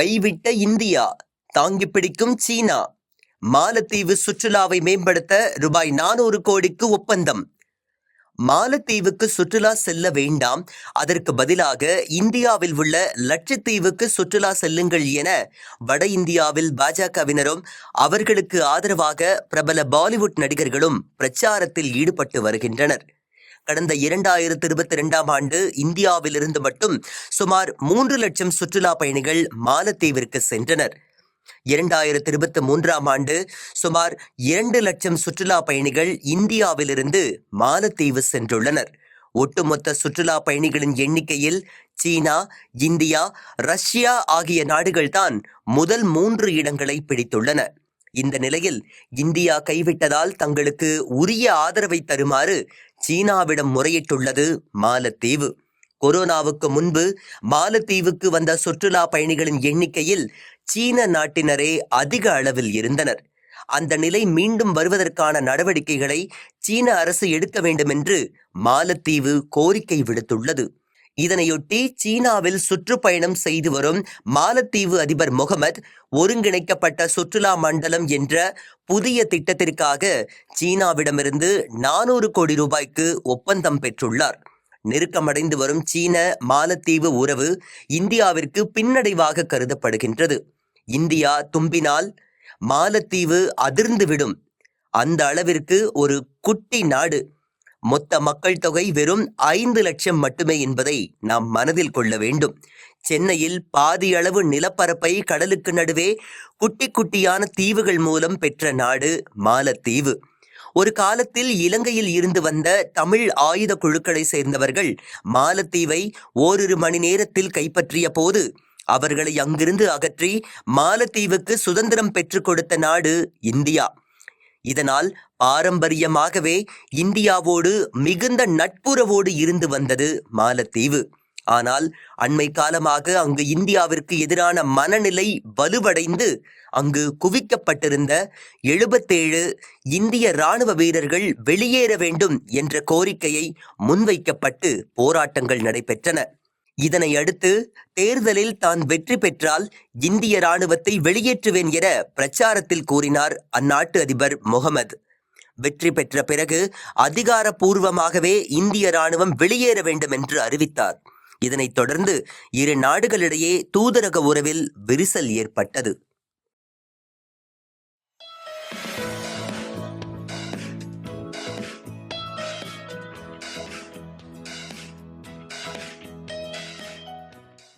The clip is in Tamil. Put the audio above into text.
கைவிட்ட இந்தியா தாங்கி பிடிக்கும் சீனா. மாலத்தீவு சுற்றுலாவை மேம்படுத்த ரூபாய் நானூறு கோடிக்கு ஒப்பந்தம். மாலத்தீவுக்கு சுற்றுலா செல்ல வேண்டாம். அதற்கு பதிலாக இந்தியாவில் உள்ள லட்சத்தீவுக்கு சுற்றுலா செல்லுங்கள் என வட இந்தியாவில் பாஜகவினரும் அவர்களுக்கு ஆதரவாக பிரபல பாலிவுட் நடிகர்களும் பிரச்சாரத்தில் ஈடுபட்டு வருகின்றனர். கடந்த இரண்டாயிரத்து இருபத்தி ரெண்டாம் ஆண்டு இந்தியாவிலிருந்து மட்டும் சுமார் மூன்று லட்சம் சுற்றுலா பயணிகள் மாலத்தீவிற்கு சென்றனர். இரண்டாயிரத்தி இருபத்தி மூன்றாம் ஆண்டு சுமார் இரண்டு லட்சம் சுற்றுலா பயணிகள் இந்தியாவிலிருந்து மாலத்தீவு சென்றுள்ளனர். ஒட்டுமொத்த சுற்றுலா பயணிகளின் எண்ணிக்கையில் சீனா இந்தியா ரஷ்யா ஆகிய நாடுகள்தான் முதல் மூன்று இடங்களை பிடித்துள்ளன. இந்த நிலையில் இந்தியா கைவிட்டதால் தங்களுக்கு உரிய ஆதரவை தருமாறு சீனாவிடம் முறையிட்டுள்ளது மாலத்தீவு. கொரோனாவுக்கு முன்பு மாலத்தீவுக்கு வந்த சுற்றுலா பயணிகளின் எண்ணிக்கையில் சீன நாட்டினரே அதிக அளவில் இருந்தனர். அந்த நிலை மீண்டும் வருவதற்கான நடவடிக்கைகளை சீன அரசு எடுக்க வேண்டும் என்று மாலத்தீவு கோரிக்கை விடுத்துள்ளது. இதனையொட்டி சீனாவில் சுற்றுப்பயணம் செய்து வரும் மாலத்தீவு அதிபர் முகமது ஒருங்கிணைக்கப்பட்ட சுற்றுலா மண்டலம் என்ற புதிய திட்டத்திற்காக சீனாவிடமிருந்து நானூறு கோடி ரூபாய்க்கு ஒப்பந்தம் பெற்றுள்ளார். நெருக்கமடைந்து வரும் சீன மாலத்தீவு உறவு இந்தியாவிற்கு பின்னடைவாக கருதப்படுகின்றது. இந்தியா தும்பினால் மாலத்தீவு அதிர்ந்துவிடும். அந்த அளவிற்கு ஒரு குட்டி நாடு. மொத்த மக்கள் தொகை வெறும் ஐந்து லட்சம் மட்டுமே என்பதை நாம் மனதில் கொள்ள வேண்டும். சென்னையில் பாதி அளவு நிலப்பரப்பை கடலுக்கு நடுவே குட்டி குட்டியான தீவுகள் மூலம் பெற்ற நாடு மாலத்தீவு. ஒரு காலத்தில் இலங்கையில் இருந்து வந்த தமிழ் ஆயுத குழுக்களை சேர்ந்தவர்கள் மாலத்தீவை ஓரிரு மணி நேரத்தில் கைப்பற்றிய போது அவர்களை அங்கிருந்து அகற்றி மாலத்தீவுக்கு சுதந்திரம் பெற்றுக் கொடுத்த நாடு இந்தியா. இதனால் பாரம்பரியமாகவே இந்தியாவோடு மிகுந்த நட்புறவோடு இருந்து வந்தது மாலத்தீவு. ஆனால் அண்மை காலமாக அங்கு இந்தியாவிற்கு எதிரான மனநிலை வலுவடைந்து அங்கு குவிக்கப்பட்டிருந்த எழுபத்தேழு இந்திய ராணுவ வீரர்கள் வெளியேற வேண்டும் என்ற கோரிக்கையை முன்வைக்கப்பட்டு போராட்டங்கள் நடைபெற்றன. இதனை அடுத்து தேர்தலில் தான் வெற்றி பெற்றால் இந்திய ராணுவத்தை வெளியேற்றுவேன் என பிரச்சாரத்தில் கூறினார் அந்நாட்டு அதிபர் முகமது. வெற்றி பெற்ற பிறகு அதிகாரப்பூர்வமாகவே இந்திய ராணுவம் வெளியேற வேண்டும் என்று அறிவித்தார். இதனைத் தொடர்ந்து இரு நாடுகளிடையே தூதரக உறவில் விரிசல் ஏற்பட்டது.